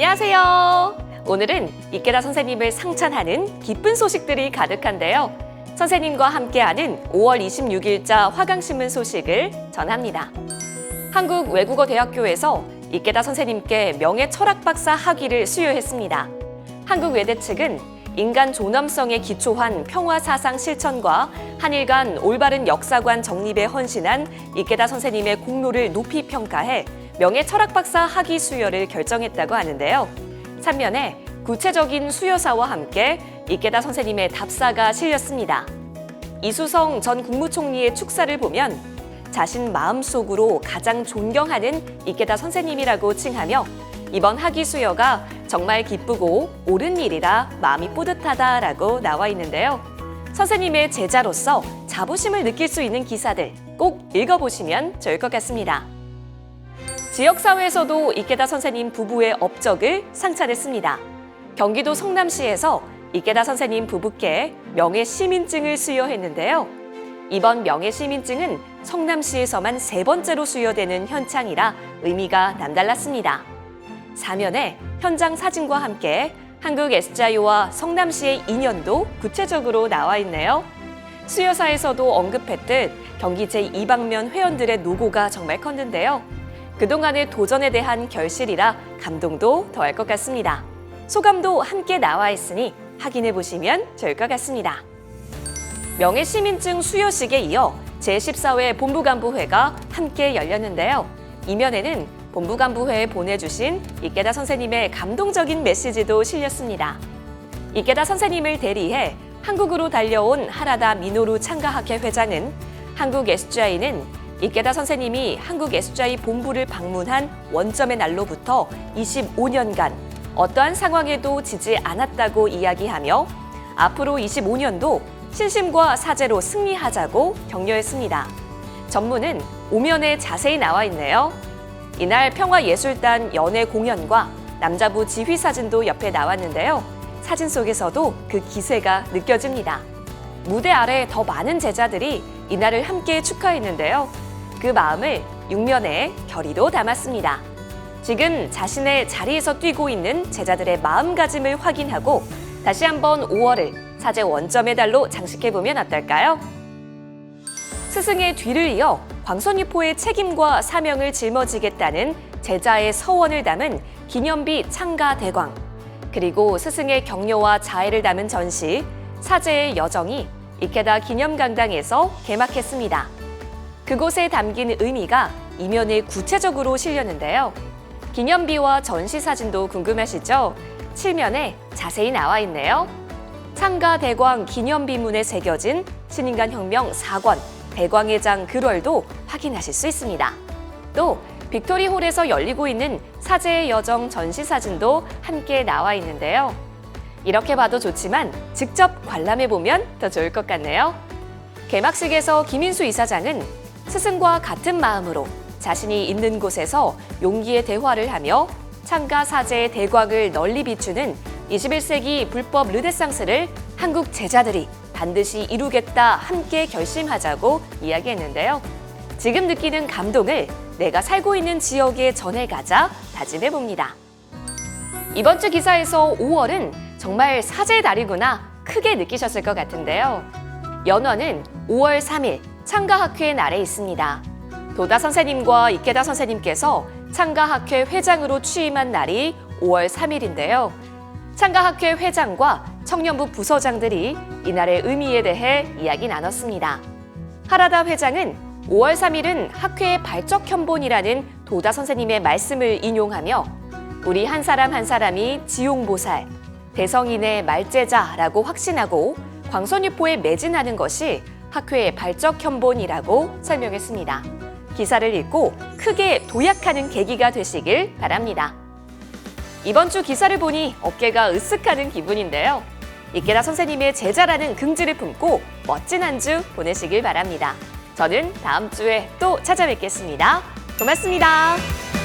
안녕하세요. 오늘은 이케다 선생님을 상찬하는 기쁜 소식들이 가득한데요. 선생님과 함께하는 5월 26일자 화강신문 소식을 전합니다. 한국 외국어 대학교에서 이케다 선생님께 명예 철학 박사 학위를 수여했습니다. 한국 외대 측은 인간 존엄성에 기초한 평화 사상 실천과 한일 간 올바른 역사관 정립에 헌신한 이케다 선생님의 공로를 높이 평가해 명예 철학 박사 학위 수여를 결정했다고 하는데요. 삼면에 구체적인 수여사와 함께 이케다 선생님의 답사가 실렸습니다. 이수성 전 국무총리의 축사를 보면 자신 마음속으로 가장 존경하는 이케다 선생님이라고 칭하며 이번 학위 수여가 정말 기쁘고 옳은 일이라 마음이 뿌듯하다라고 나와 있는데요. 선생님의 제자로서 자부심을 느낄 수 있는 기사들 꼭 읽어보시면 좋을 것 같습니다. 지역사회에서도 이케다 선생님 부부의 업적을 상찬했습니다. 경기도 성남시에서 이케다 선생님 부부께 명예시민증을 수여했는데요. 이번 명예시민증은 성남시에서만 세 번째로 수여되는 현창이라 의미가 남달랐습니다. 사면에 현장 사진과 함께 한국 SGI와 성남시의 인연도 구체적으로 나와 있네요. 수여사에서도 언급했듯 경기 제2방면 회원들의 노고가 정말 컸는데요. 그동안의 도전에 대한 결실이라 감동도 더할 것 같습니다. 소감도 함께 나와 있으니 확인해 보시면 좋을 것 같습니다. 명예시민증 수여식에 이어 제14회 본부간부회가 함께 열렸는데요. 이면에는 본부간부회에 보내주신 이케다 선생님의 감동적인 메시지도 실렸습니다. 이케다 선생님을 대리해 한국으로 달려온 하라다 미노루 창가학회 회장은 한국 SGI는 이케다 선생님이 한국 SGI 본부를 방문한 원점의 날로부터 25년간 어떠한 상황에도 지지 않았다고 이야기하며 앞으로 25년도 신심과 사제로 승리하자고 격려했습니다. 전문은 오면에 자세히 나와 있네요. 이날 평화예술단 연예 공연과 남자부 지휘 사진도 옆에 나왔는데요. 사진 속에서도 그 기세가 느껴집니다. 무대 아래 더 많은 제자들이 이날을 함께 축하했는데요. 그 마음을 육면에 결의로 담았습니다. 지금 자신의 자리에서 뛰고 있는 제자들의 마음가짐을 확인하고 다시 한번 5월을 사제 원점의 달로 장식해보면 어떨까요? 스승의 뒤를 이어 광선유포의 책임과 사명을 짊어지겠다는 제자의 서원을 담은 기념비 창가 대광, 그리고 스승의 격려와 자애를 담은 전시 사제의 여정이 이케다 기념강당에서 개막했습니다. 그곳에 담긴 의미가 이면에 구체적으로 실렸는데요. 기념비와 전시 사진도 궁금하시죠? 칠면에 자세히 나와 있네요. 창가 대광 기념비문에 새겨진 신인간 혁명 4권 대광의 장 글월도 확인하실 수 있습니다. 또 빅토리 홀에서 열리고 있는 사제의 여정 전시 사진도 함께 나와 있는데요. 이렇게 봐도 좋지만 직접 관람해 보면 더 좋을 것 같네요. 개막식에서 김인수 이사장은 스승과 같은 마음으로 자신이 있는 곳에서 용기의 대화를 하며 창가 사제의 대곽을 널리 비추는 21세기 불법 르네상스를 한국 제자들이 반드시 이루겠다 함께 결심하자고 이야기했는데요. 지금 느끼는 감동을 내가 살고 있는 지역에 전해가자 다짐해 봅니다. 이번 주 기사에서 5월은 정말 사제의 달이구나 크게 느끼셨을 것 같은데요. 연원은 5월 3일 창가학회의 날에 있습니다. 도다 선생님과 이케다 선생님께서 창가학회 회장으로 취임한 날이 5월 3일인데요. 창가학회 회장과 청년부 부서장들이 이날의 의미에 대해 이야기 나눴습니다. 하라다 회장은 5월 3일은 학회의 발적 현본이라는 도다 선생님의 말씀을 인용하며 우리 한 사람 한 사람이 지용보살, 대성인의 말제자라고 확신하고 광선유포에 매진하는 것이 학회의 발적 현본이라고 설명했습니다. 기사를 읽고 크게 도약하는 계기가 되시길 바랍니다. 이번 주 기사를 보니 어깨가 으쓱하는 기분인데요. 이케다 선생님의 제자라는 긍지를 품고 멋진 한 주 보내시길 바랍니다. 저는 다음 주에 또 찾아뵙겠습니다. 고맙습니다.